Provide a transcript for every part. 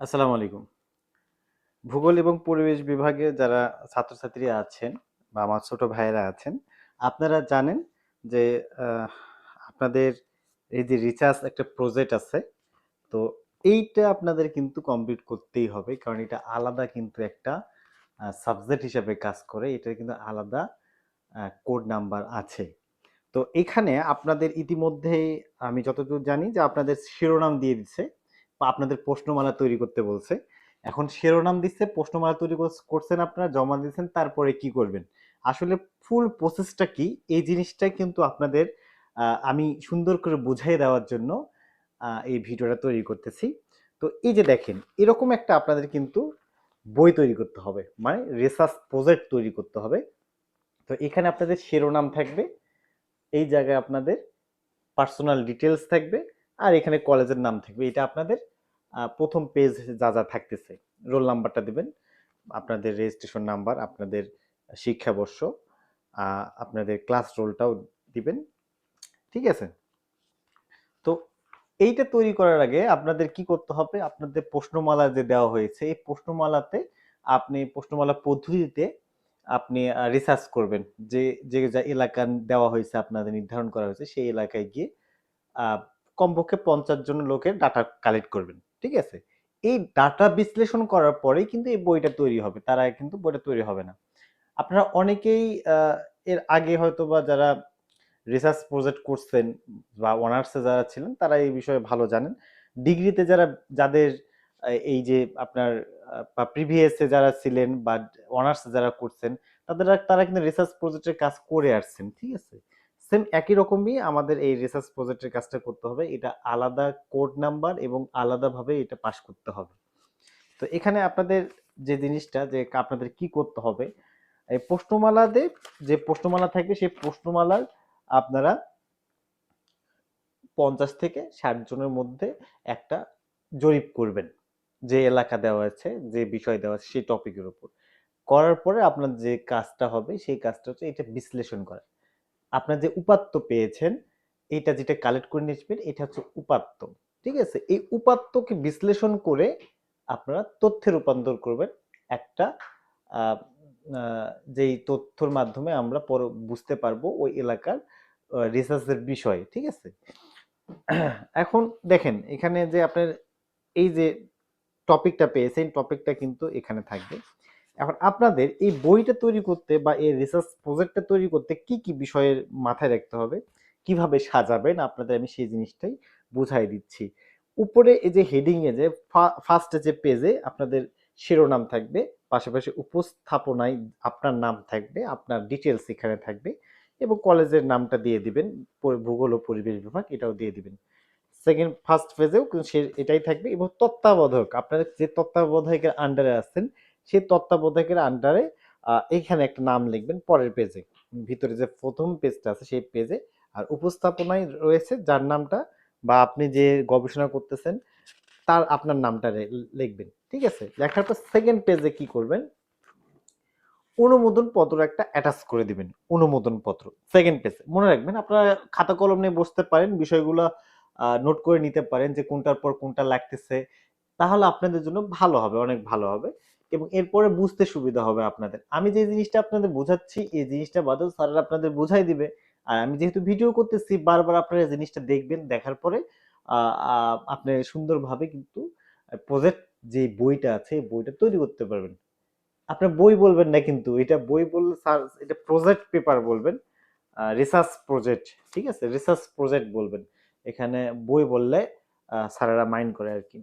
আসসালামু আলাইকুম। ভূগোল এবং পরিবেশ বিভাগে যারা ছাত্রছাত্রী আছেন বা আমার ছোট ভাইয়েরা আছেন, আপনারা জানেন যে আপনাদের এই যে রিচার্জ একটা প্রজেক্ট আছে, তো এইটা আপনাদের কিন্তু কমপ্লিট করতেই হবে, কারণ এটা আলাদা কিন্তু একটা সাবজেক্ট হিসাবে কাজ করে, এটার কিন্তু আলাদা কোড নাম্বার আছে। তো এখানে আপনাদের ইতিমধ্যেই আমি যতদূর জানি যে আপনাদের শিরোনাম দিয়ে দিচ্ছে আপনাদের প্রশ্নমালা তৈরি করতে বলছে। এখন শিরোনাম দিচ্ছে, প্রশ্নমালা তৈরি করছ- করছেন আপনারা, জমা দিচ্ছেন তারপরে কি করবেন? আসলে ফুল প্রসেসটা কি? এই জিনিসটাই কিন্তু আপনাদের আমি সুন্দর করে বুঝাই দেওয়ার জন্য এই ভিডিওটা তৈরি করতেছি। তো এই যে দেখেন, এরকম একটা আপনাদের কিন্তু বই তৈরি করতে হবে মানে রিসার্চ প্রজেক্ট তৈরি করতে হবে। তো এখানে আপনাদের শিরোনাম থাকবে, এই জায়গায় আপনাদের পার্সোনাল ডিটেলস থাকবে, আর এখানে কলেজের নাম থাকবে। এটা আপনাদের প্রথম পেজ যা যা থাকতেছে। রোল নাম্বারটা দিবেন, আপনাদের রেজিস্ট্রেশন নাম্বার আপনাদের শিক্ষাবর্ষ আপনাদের ক্লাস রোলটাও দিবেন। ঠিক আছে? তো এইটা তৈরি করার আগে আপনাদের কি করতে হবে? আপনাদের প্রশ্নমালা যে দেওয়া হয়েছে, এই প্রশ্নমালাতে আপনি প্রশ্নমালা পদ্ধতিতে আপনি রিসার্চ করবেন যে যে এলাকা দেওয়া হয়েছে, আপনাদের নির্ধারণ করা হয়েছে, সেই এলাকায় গিয়ে কমপক্ষে পঞ্চাশ জন লোকের ডাটা কালেক্ট করবেন। ঠিক আছে? এই ডাটা বিশ্লেষণ করার পরেই কিন্তু এই বইটা তৈরি হবে। তার কিন্তু বইটা তৈরি হবে না। আপনারা অনেকেই এর আগে হয়তো বা যারা রিসার্চ প্রজেক্ট করছেন বা অনার্সে যারা ছিলেন, তারা এই বিষয়ে ভালো জানেন। ডিগ্রিতে যারা, যাদের এই যে আপনার, বা প্রিভিয়াসে যারা ছিলেন বা অনার্সে যারা করছেন, তাদের তারা কিন্তু রিসার্চ প্রজেক্টের কাজ করে আসছেন, ঠিক আছে? সেম একই রকমই আমাদের এই রিসার্চ প্রজেক্টের কাজটা করতে হবে। এটা আলাদা কোড নাম্বার এবং আলাদাভাবে এটা পাস করতে হবে। তো এখানে আপনাদের যে জিনিসটা যে আপনাদের কি করতে হবে, এই প্রশ্নমালাতে যে প্রশ্নমালা থাকবে সেই প্রশ্নমালার আপনারা পঞ্চাশ থেকে ষাট জনের মধ্যে একটা জরিপ করবেন। যে এলাকা দেওয়া আছে, যে বিষয় দেওয়া আছে সেই টপিকের উপর। করার পরে আপনার যে কাজটা হবে সেই কাজটা হচ্ছে এটা বিশ্লেষণ করা। আপনার যে উপাত্ত পেয়েছেন এটা যেটা কালেক্ট করে নিয়েছেন এটা হচ্ছে উপাত্ত। ঠিক আছে? এই উপাত্তকে বিশ্লেষণ করে আপনারা তথ্যে রূপান্তর করবেন। একটা যেই তথ্যর মাধ্যমে আমরা পর, বুঝতে পারব ওই এলাকার রিসার্চের বিষয়। ঠিক আছে? এখন দেখেন, এখানে যে আপনার এই যে টপিকটা পেয়েছেন টপিকটা কিন্তু এখানে থাকবে। এখন আপনাদের এই বইটা তৈরি করতে বা এই রিসার্চ প্রজেক্টটা তৈরি করতে কি কি বিষয়ের মাথায় রাখতে হবে? কীভাবে সাজাবেন? আপনাদের আমি সেই জিনিসটাই বুঝাই দিচ্ছি। উপরে এই যে হেডিং এ যে ফার্স্ট যে পেজে আপনাদের শিরোনাম থাকবে, পাশাপাশি উপস্থাপনায় আপনার নাম থাকবে, আপনার ডিটেলস এখানে থাকবে এবং কলেজের নামটা দিয়ে দিবেন ভূগোল ও পরিবেশ বিভাগ এটাও দিয়ে দিবেন। সেকেন্ড ফার্স্ট ফেজেও সে, এটাই থাকবে এবং তত্ত্বাবধায়ক, আপনারা যে তত্ত্বাবধায়কের আন্ডারে আছেন সেই তত্ত্বাবধায়কের আন্ডারে এইখানে একটা নাম লিখবেন পরের পেজে ভিতরে যে প্রথম পেজটা আছে সেই পেজে আর উপস্থাপনায় রয়েছে যার নামটা বা আপনি যে গবেষণা করতেছেন, তার আপনার নামটা লিখবেন। ঠিক আছে? লেখার পর সেকেন্ড পেজে কি করবেন? অনুমোদন পত্র একটা অ্যাটাচ করে দিবেন, অনুমোদন পত্র। সেকেন্ড পেজে মনে রাখবেন, আপনারা খাতা কলম নিয়ে বসতে পারেন, বিষয়গুলো নোট করে নিতে পারেন যে কোনটার পর কোনটা লাগতেছে। তাহলে আপনাদের জন্য ভালো হবে, অনেক ভালো হবে। এবং এরপরে বুঝতে সুবিধা হবে আপনাদের। আমি যে জিনিসটা আপনাদের বোঝাচ্ছি, এই জিনিসটা বাদেও স্যাররা আপনাদের বুঝাই দিবে। আর আমি যেহেতু ভিডিও করতেছি, বারবার আপনারা জিনিসটা দেখবেন, দেখার পরে আপনি সুন্দরভাবে কিন্তু প্রজেক্ট যে বইটা আছে বইটা তৈরি করতে পারবেন। আপনার বই বলবেন না কিন্তু, এটা বই বললে স্যার এটা প্রজেক্ট পেপার বলবেন রিসার্চ প্রজেক্ট ঠিক আছে? রিসার্চ প্রজেক্ট বলবেন। এখানে বই বললে স্যারেরা মাইন্ড করে আর কি।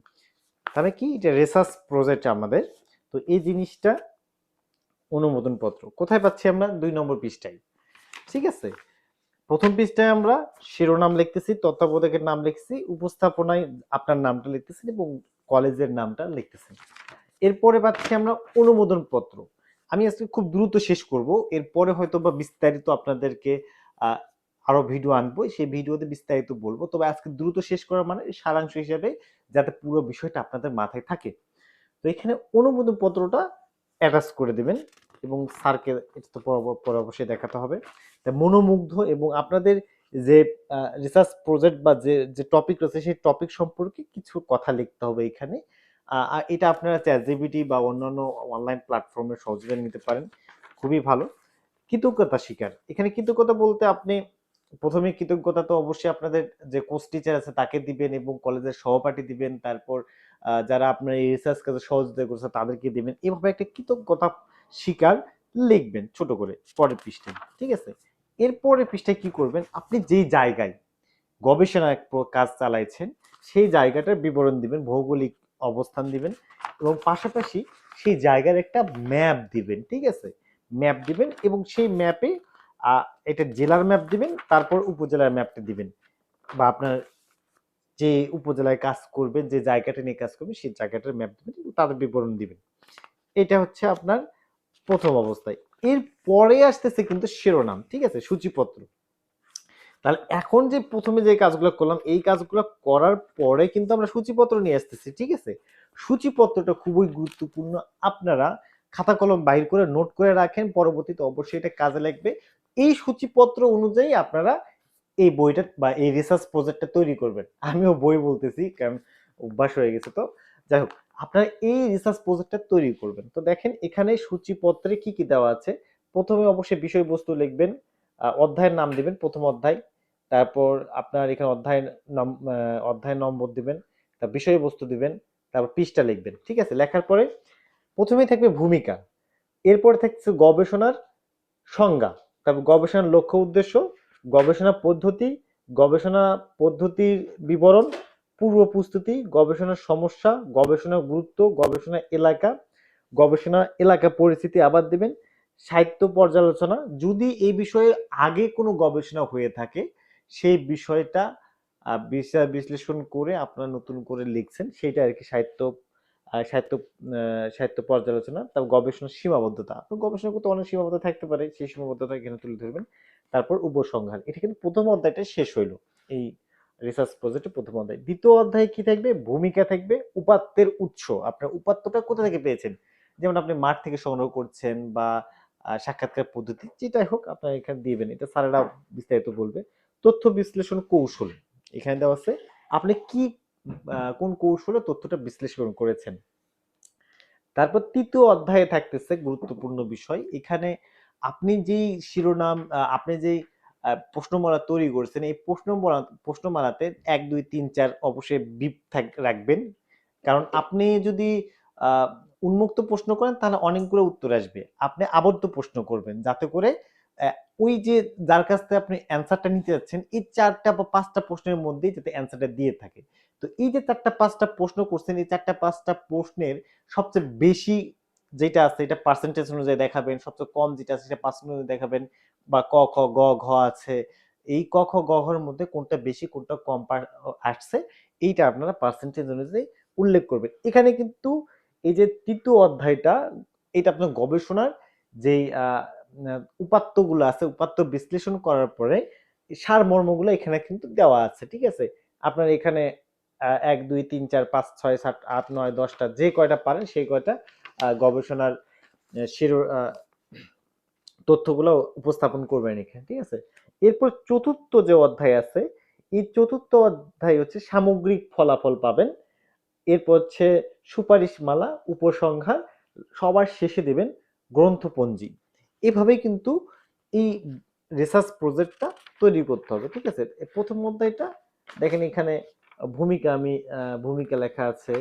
তাহলে কি? এটা রিসার্চ প্রজেক্ট আমাদের। তো এই জিনিসটা অনুমোদন পত্র কোথায় পাচ্ছি আমরা? দুই নম্বর পৃষ্ঠায়। ঠিক আছে? প্রথম পৃষ্ঠায় আমরা শিরোনাম লিখতেছি, তত্ত্বাবধায়কের নাম লিখছি, উপস্থাপনায় আপনার নামটা লিখতেছেন এবং কলেজের নামটা লিখতেছেন। এরপরে পাচ্ছি আমরা অনুমোদন পত্র আমি আজকে খুব দ্রুত শেষ করব। এরপরে হয়তো বা বিস্তারিত আপনাদেরকে আরও ভিডিও আনব। সেই ভিডিওতে বিস্তারিত বলব। তবে আজকে দ্রুত শেষ করা মানে সারাংশ হিসাবে যাতে পুরো বিষয়টা আপনাদের মাথায় থাকে। তো এখানে অনুমোদন পত্রটা অ্যাটাচ করে দেবেন এবং স্যারকে এটা পরে অবশ্যই দেখাতে হবে। তা মনোমুগ্ধ এবং আপনাদের যে রিসার্চ প্রজেক্ট বা যে যে টপিক রয়েছে সেই টপিক সম্পর্কে কিছু কথা লিখতে হবে এখানে। এটা আপনারা চ্যাটজিপিটি বা অন্যান্য অনলাইন প্ল্যাটফর্মে সহযোগিতা নিতে পারেন। খুবই ভালো। কৃতজ্ঞতা শিকার এখানে কৃতজ্ঞতা বলতে আপনি প্রথমে কৃতজ্ঞতা তো অবশ্যই আপনাদের যে কোচ টিচার আছে তাকে দিবেন এবং কলেজের সহপাঠী দিবেন। তারপর যারা আপনার এই রিসার্চ কাজে সহযোগিতা করছে তাদেরকে দিবেন। এভাবে একটা কৃতজ্ঞতা স্বীকার লিখবেন ছোট করে পরের পৃষ্ঠায়, ঠিক আছে? এরপরে পৃষ্ঠায় কি করবেন? আপনি যেই জায়গায় গবেষণা কাজ চালাইছেন, সেই জায়গাটার বিবরণ দিবেন, ভৌগোলিক অবস্থান দিবেন এবং পাশাপাশি সেই জায়গার একটা ম্যাপ দিবেন, ঠিক আছে? ম্যাপ দিবেন এবং সেই ম্যাপে এটা জেলার ম্যাপ দিবেন, তারপর উপজেলার ম্যাপটা দিবেন। বা আপনার যে উপজেলায় কাজ করবেন, যে জায়গাটা নিয়ে কাজ করবেন, সেই জায়গাটার ম্যাপ দিবেন তার বিবরণ দিবেন। এটা হচ্ছে আপনার প্রথম অবস্থায়। এর পরে আসতেছে কিন্তু শিরোনাম, ঠিক আছে? সূচিপত্র। তাহলে এখন যে প্রথমে যে কাজগুলো করলাম, এই কাজগুলো করার পরে কিন্তু আমরা সূচিপত্র নিয়ে আসতেছি, ঠিক আছে? সূচিপত্রটা খুবই গুরুত্বপূর্ণ। আপনারা খাতা কলম বাহির করে নোট করে রাখেন, পরবর্তীতে অবশ্যই এটা কাজে লাগবে। এই সূচিপত্র অনুযায়ী আপনারা এই বইটা বা এই রিসার্চ প্রজেক্টটা তৈরি করবেন। আমিও বই বলতেছি, কারণ অভ্যাস হয়ে গেছে তো। যাই হোক, আপনারা এই রিসার্চ প্রজেক্টটা তৈরি করবেন। তো দেখেন, এখানে সূচিপত্রে কি কি দেওয়া আছে? প্রথমে অবশ্যই বিষয়বস্তু লিখবেন অধ্যায়ের নাম দিবেন, প্রথম অধ্যায়। তারপর আপনার এখানে অধ্যায় নাম অধ্যায় নম্বর দিবেন তার বিষয়বস্তু দিবেন, তারপর পৃষ্ঠা লিখবেন, ঠিক আছে? লেখার পরে প্রথমেই থাকবে ভূমিকা। এরপর থাকছে গবেষণার সংজ্ঞা। তারপর গবেষণার লক্ষ্য উদ্দেশ্য, গবেষণা পদ্ধতি, গবেষণা পদ্ধতির বিবরণ, পূর্ব প্রস্তুতি গবেষণার সমস্যা গবেষণার গুরুত্ব, গবেষণা এলাকা গবেষণা এলাকা পরিস্থিতি আবার দেবেন, সাহিত্য পর্যালোচনা। যদি এই বিষয়ে আগে কোনো গবেষণা হয়ে থাকে, সেই বিষয়টা বিচার বিশ্লেষণ করে আপনারা নতুন করে লিখছেন সেটা আর কি সাহিত্য সাহিত্য সাহিত্য পর্যালোচনা, তারপর গবেষণার সীমাবদ্ধতা। গবেষণা করতে অনেক সীমাবদ্ধতা থাকতে পারে, সেই সীমাবদ্ধতা এখানে তুলে ধরবেন। তারপর উপসংহার, এটা কিন্তু প্রথম অধ্যায়টা শেষ হইল। এই রিসার্চ প্রজেক্টের প্রথম অধ্যায়। দ্বিতীয় অধ্যায়ে কি থাকবে? ভূমিকা থাকবে উপাত্তের উৎস। আপনার উপাত্তটা কোথা থেকে পেয়েছেন? যেমন আপনি মাঠ থেকে সংগ্রহ করছেন বা সাক্ষাৎকার পদ্ধতি, যেটাই হোক, আপনার এখানে দিবেন এটা স্যারেরা বিস্তারিত বলবে। তথ্য বিশ্লেষণ কৌশল, এখানে দেওয়া আছে। আপনি কি কোন কৌশলে তথ্যটা বিশ্লেষণ করেছেন? তারপর তৃতীয় অধ্যায়ে থাকতেছে গুরুত্বপূর্ণ বিষয়। এখানে আপনি যেই শিরোনাম আপনি যেই প্রশ্নমালা তৈরি করেছেন, এই প্রশ্নমালা, প্রশ্নমালাতে এক, দুই, তিন, চার অবশ্যই বিপ থাক, রাখবেন। কারণ আপনি যদি উন্মুক্ত প্রশ্ন করেন, তাহলে অনেকগুলো উত্তর আসবে। আপনি আবদ্ধ প্রশ্ন করবেন যাতে করে ওই যে যার কাছ থেকে আপনি অ্যান্সারটা নিতে যাচ্ছেন, এই চারটা বা পাঁচটা প্রশ্নের মধ্যেই যাতে অ্যান্সারটা দিয়ে থাকে। তো এই যে চারটা পাঁচটা প্রশ্ন করছেন এই চারটা পাঁচটা প্রশ্নের সবচেয়ে বেশি যেটা আছে এটা পার্সেন্টেজ অনুযায়ী দেখাবেন সবচেয়ে কম যেটা আছে সেটা পার্সেন্ট অনুযায়ী দেখাবেন বা ক খ গ ঘ আছে। এই ক খ গ ঘর মধ্যে কোনটা বেশি কোনটা কম আসছে এইটা আপনারা পার্সেন্টেজ অনুযায়ী উল্লেখ করবেন। এখানে কিন্তু এই যে তৃতীয় অধ্যায়টা এটা আপনার গবেষণার আহ, উপাত্তগুলো আছে উপাত্ত বিশ্লেষণ করার পরে সারমর্মগুলো এখানে কিন্তু দেওয়া আছে ঠিক আছে? আপনার এখানে এক, দুই, তিন, চার, পাঁচ, ছয়, সাত, আট, নয়, দশটা যে কয়টা পারেন, সেই কয়টা গবেষণার শিরো তথ্যগুলো উপস্থাপন করবেন এখানে, ঠিক আছে? এরপর চতুর্থ যে অধ্যায় আছে, এই চতুর্থ অধ্যায় হচ্ছে সামগ্রিক ফলাফল পাবেন। এরপর হচ্ছে সুপারিশমালা, উপসংহার, সবার শেষে দেবেন গ্রন্থপঞ্জি। এভাবেই কিন্তু এই রিসার্চ প্রজেক্টটা তৈরি করতে হবে, ঠিক আছে? প্রথম অধ্যায়টা, দেখেন এখানে ভূমিকা আমি ভূমিকা লেখা আছে,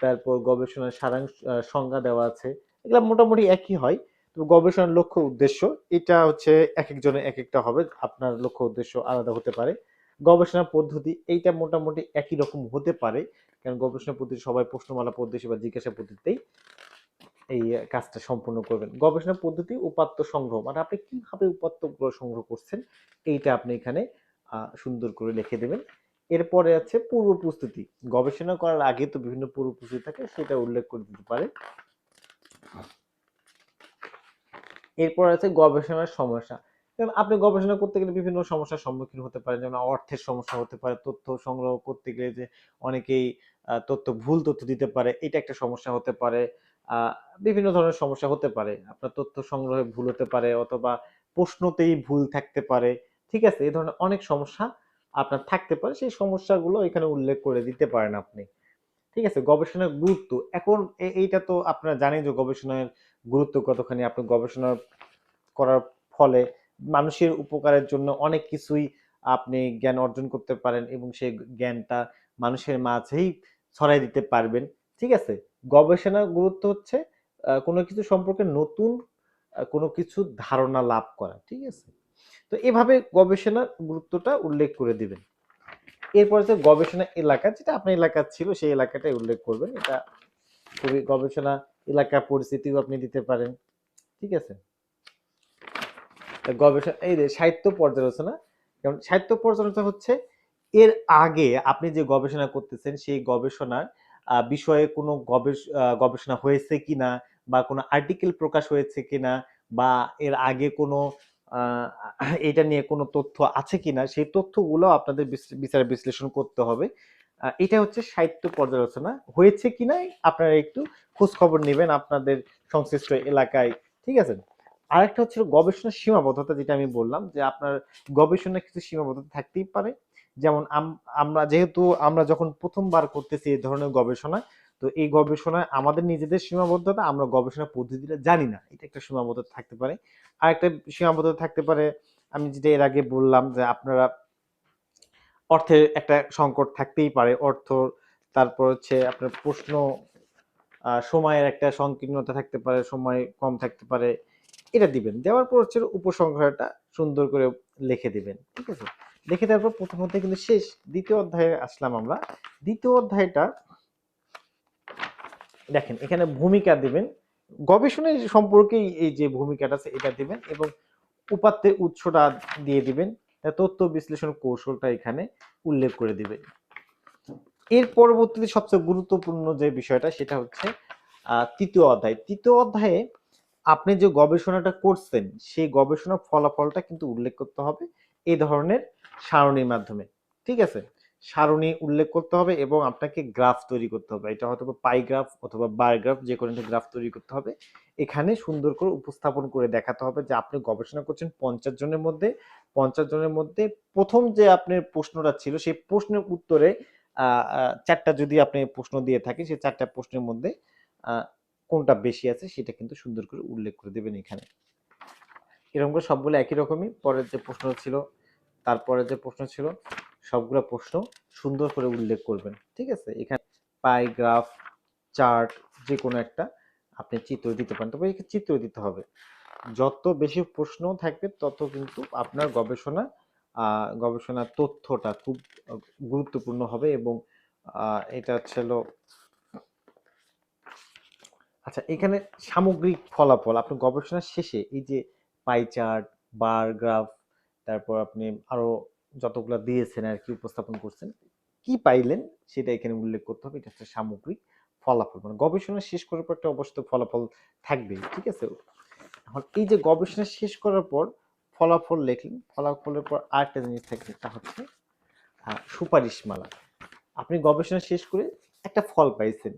তারপর গবেষণার সারাংশ সংজ্ঞা দেওয়া আছে, এগুলো মোটামুটি একই হয়। তো গবেষণার লক্ষ্য উদ্দেশ্য, এটা হচ্ছে এক একজনের এক একটা হবে, আপনার লক্ষ্য উদ্দেশ্য আলাদা হতে পারে। গবেষণা পদ্ধতি, এইটা মোটামুটি একই রকম হতে পারে, কারণ গবেষণা পদ্ধতি সবাই প্রশ্নমালা পদ্ধতি বা জিজ্ঞাসা পদ্ধতিতেই এই কাজটা সম্পূর্ণ করবেন। গবেষণা পদ্ধতি, উপাত্ত সংগ্রহ মানে আপনি কীভাবে উপাত্তগুলো সংগ্রহ করছেন, এইটা আপনি এখানে সুন্দর করে লিখে দেবেন। এরপরে আছে পূর্ব প্রস্তুতি। গবেষণা করার আগে তো বিভিন্ন পূর্ব প্রস্তুতি থাকে, সেটা উল্লেখ করে দিতে পারে। এরপর আছে গবেষণার সমস্যা। যেমন আপনি গবেষণা করতে গেলে বিভিন্ন সমস্যার সম্মুখীন হতে পারেন, যেমন অর্থের সমস্যা হতে পারে, তথ্য সংগ্রহ করতে গেলে যে অনেকেই তথ্য, ভুল তথ্য দিতে পারে, এটা একটা সমস্যা হতে পারে। বিভিন্ন ধরনের সমস্যা হতে পারে। আপনার তথ্য সংগ্রহে ভুল হতে পারে, অথবা প্রশ্নতেই ভুল থাকতে পারে। ঠিক আছে, এই ধরনের অনেক সমস্যা আপনার থাকতে পারে, সেই সমস্যাগুলো এখানে উল্লেখ করে দিতে পারেন আপনি। ঠিক আছে? গবেষণার গুরুত্ব। এখন এইটা তো আপনারা জানেন যে গবেষণার গুরুত্ব কতখানি। আপনি গবেষণা করার ফলে মানুষের উপকারের জন্য অনেক কিছুই আপনি জ্ঞান অর্জন করতে পারেন এবং সেই জ্ঞানটা মানুষের মাঝেই ছড়াই দিতে পারবেন। ঠিক আছে? গবেষণার গুরুত্ব হচ্ছে কোনো কিছু সম্পর্কে নতুন কোনো কিছু ধারণা লাভ করা। ঠিক আছে? তো এভাবে গবেষণার গুরুত্বটা উল্লেখ করে দিবেন। এরপর যে গবেষণা এলাকা, যেটা আপনার এলাকা ছিল, সেই এলাকাটাই উল্লেখ করবেন। এটা খুবই গবেষণা এলাকা পরিস্থিতিও আপনি দিতে পারেন। ঠিক আছে? গবেষণা, এই যে সাহিত্য পর্যালোচনা কারণ সাহিত্য পর্যালোচনা হচ্ছে, এর আগে আপনি যে গবেষণা করতেছেন, সেই গবেষণার বিষয়ে কোনো গবেষ- গবেষণা হয়েছে কিনা বা কোনো আর্টিকেল প্রকাশ হয়েছে কিনা বা এর আগে কোনো এটা নিয়ে কোনো তথ্য আছে কিনা? সেই তথ্যগুলো আপনাদের বিচার বিশ্লেষণ করতে হবে। এটা হচ্ছে সাহিত্য পর্যালোচনা। হয়েছে কিনা আপনারা একটু খোঁজ খবর নেবেন আপনাদের সংশ্লিষ্ট এলাকায়, ঠিক আছে? আরেকটা হচ্ছে গবেষণার সীমাবদ্ধতা, যেটা আমি বললাম, যে আপনার গবেষণার কিছু সীমাবদ্ধতা থাকতেই পারে। যেমন আম- আমরা যেহেতু আমরা যখন প্রথমবার করতেছি এই ধরনের গবেষণা তো এই গবেষণায় আমাদের নিজেদের সীমাবদ্ধতা আমরা গবেষণা পদ্ধতিটা জানি না। এটা একটা সীমাবদ্ধতা থাকতে পারে। আর একটা সীমাবদ্ধতা থাকতে পারে, আমি যেটা এর আগে বললাম যে আপনারা অর্থের একটা সংকট থাকতেই পারে। অর্থ, তারপর হচ্ছে আপনার প্রশ্ন সময়ের একটা সংকীর্ণতা থাকতে পারে, সময় কম থাকতে পারে, এটা দিবেন। দেওয়ার পর হচ্ছে উপসংহারটা সুন্দর করে লিখে দিবেন, ঠিক আছে? লিখে দেওয়ার পর প্রথম অধ্যায় কিন্তু শেষ, দ্বিতীয় অধ্যায়ে আসলাম আমরা। দ্বিতীয় অধ্যায়টা দেখেন, এখানে ভূমিকা দিবেন, গবেষণা সম্পর্কেই এই যে ভূমিকাটা আছে, এটা দিবেন এবং উপাত্তের উৎসটা দিয়ে দিবেন তথ্য বিশ্লেষণ কৌশলটা এখানে উল্লেখ করে দিবেন। এর পরবর্তীতে সবচেয়ে গুরুত্বপূর্ণ যে বিষয়টা, সেটা হচ্ছে তৃতীয় অধ্যায়। তৃতীয় অধ্যায়ে আপনি যে গবেষণাটা করছেন, সেই গবেষণার ফলাফলটা কিন্তু উল্লেখ করতে হবে এই ধরনের সারণীর মাধ্যমে। ঠিক আছে? সারণী উল্লেখ করতে হবে এবং আপনাকে গ্রাফ তৈরি করতে হবে। এটা হয়তো পাই গ্রাফ অথবা বার গ্রাফ যে কোনো একটা গ্রাফ তৈরি করতে হবে। এখানে সুন্দর করে উপস্থাপন করে দেখাতে হবে যে আপনি গবেষণা করছেন পঞ্চাশ জনের মধ্যে, পঞ্চাশ জনের মধ্যে প্রথম যে আপনার প্রশ্নটা ছিল সেই প্রশ্নের উত্তরে চারটা যদি আপনি প্রশ্ন দিয়ে থাকেন সেই চারটা প্রশ্নের মধ্যে কোনটা বেশি আছে সেটা কিন্তু সুন্দর করে উল্লেখ করে দেবেন এখানে। এরকম করে সবগুলো একই রকমই। পরের যে প্রশ্ন ছিল তারপরে যে প্রশ্ন ছিল সবগুলো প্রশ্ন সুন্দর করে উল্লেখ করবেন, ঠিক আছে? এখানে পাই, গ্রাফ, চার্ট যে কোনো একটা আপনি চিত্র দিতে পারেন। তবে এখানে চিত্র দিতে হবে। যত বেশি প্রশ্ন থাকবে, তত কিন্তু আপনার গবেষণা গবেষণার তথ্যটা খুব গুরুত্বপূর্ণ হবে এবং এটা ছিল আচ্ছা এখানে সামগ্রিক ফলাফল, আপনি গবেষণার শেষে এই যে পাই, চার্ট, বার, গ্রাফ, তারপর আপনি আরও যতগুলো দিয়েছেন আর কি, উপস্থাপন করছেন, কি পাইলেন সেটা এখানে উল্লেখ করতে হবে। এটা হচ্ছে সামগ্রিক ফলাফল মানে গবেষণা শেষ করার পর একটা অবশ্যই ফলাফল থাকবে ঠিক আছে? এখন এই যে গবেষণা শেষ করার পর ফলাফল লিখলেন, ফলাফলের পর আরেকটা জিনিস থাকে তা হচ্ছে সুপারিশমালা। আপনি গবেষণা শেষ করে একটা ফল পাইছেন,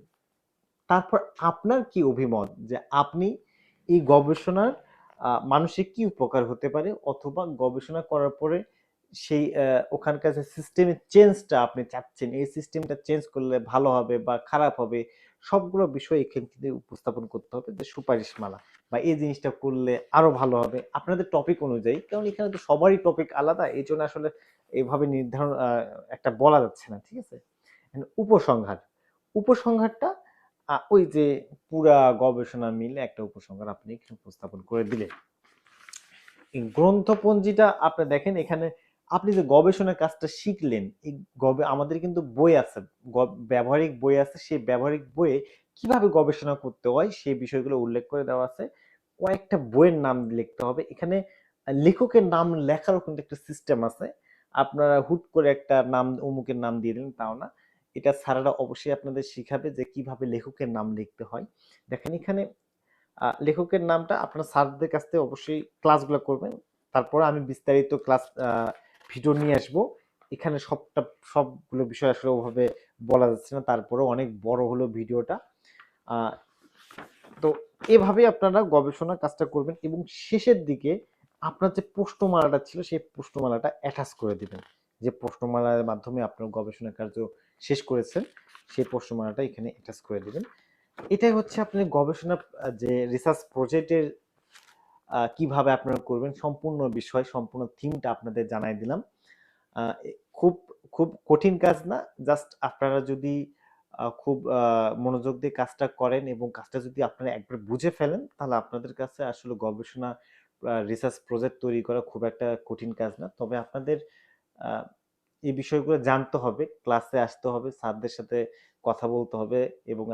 তারপর আপনার কি অভিমত যে আপনি এই গবেষণার মানুষের কি উপকার হতে পারে? অথবা গবেষণা করার পরে সেই ওখানকার যে সিস্টেমের চেঞ্জটা আপনি চাচ্ছেন, এই সিস্টেমটা চেঞ্জ করলে ভালো হবে বা খারাপ হবে, সবগুলো বিষয় এখানে কিন্তু উপস্থাপন করতে হবে যে সুপারিশমালা বা এই জিনিসটা করলে আরও ভালো হবে। আপনাদের টপিক অনুযায়ী, কারণ এখানে তো সবারই টপিক আলাদা এই জন্য আসলে এইভাবে নির্ধারণ একটা বলা যাচ্ছে না, ঠিক আছে? উপসংহার, উপসংহারটা ওই যে পুরা গবেষণা মিলে একটা উপসংহার আপনি এখানে উপস্থাপন করে দিলেন। গ্রন্থপঞ্জিটা আপনি দেখেন, এখানে আপনি যে গবেষণার কাজটা শিখলেন, এই গবে, আমাদের কিন্তু বই আছে ব্যবহারিক বই আছে, সেই ব্যবহারিক বইয়ে কীভাবে গবেষণা করতে হয়, সেই বিষয়গুলো উল্লেখ করে দেওয়া আছে। কয়েকটা বইয়ের নাম লিখতে হবে। এখানে লেখকের নাম লেখারও কিন্তু একটা সিস্টেম আছে। আপনারা হুট করে একটা নাম, অমুকের নাম দিয়ে দিলেন তাও না। এটা স্যারেরা অবশ্যই আপনাদের শিখাবে যে কীভাবে লেখকের নাম লিখতে হয়। দেখেন এখানে লেখকের নামটা আপনার স্যারদের কাছ থেকে অবশ্যই ক্লাসগুলো করবেন। তারপরে আমি বিস্তারিত ক্লাস ভিডিও নিয়ে আসব। এখানে সবটা, সবগুলো বিষয় আসলে ওভাবে বলা যাচ্ছে না। তারপরে অনেক বড় হলো ভিডিওটা। তো এভাবে আপনারা গবেষণা কাজটা করবেন এবং শেষের দিকে আপনার যে প্রশ্নমালাটা ছিল, সেই প্রশ্নমালাটা অ্যাটাচ করে দিবেন। যে প্রশ্নমালার মাধ্যমে আপনার গবেষণা কার্য শেষ করেছেন, সেই প্রশ্নমালাটা এখানে অ্যাটাচ করে দিবেন। এটাই হচ্ছে আপনি গবেষণা যে রিসার্চ প্রজেক্টের কীভাবে আপনারা করবেন, সম্পূর্ণ বিষয়, সম্পূর্ণ থিমটা আপনাদের জানাই দিলাম। খুব খুব কঠিন কাজ না জাস্ট আপনারা যদি খুব মনোযোগ দিয়ে কাজটা করেন এবং কাজটা যদি আপনারা একবার বুঝে ফেলেন, তাহলে আপনাদের কাছে আসলে গবেষণা রিসার্চ প্রজেক্ট তৈরি করা খুব একটা কঠিন কাজ না। তবে আপনাদের এই বিষয়গুলো জানতে হবে ক্লাসে আসতে হবে, স্যারদের সাথে কথা বলতে হবে এবং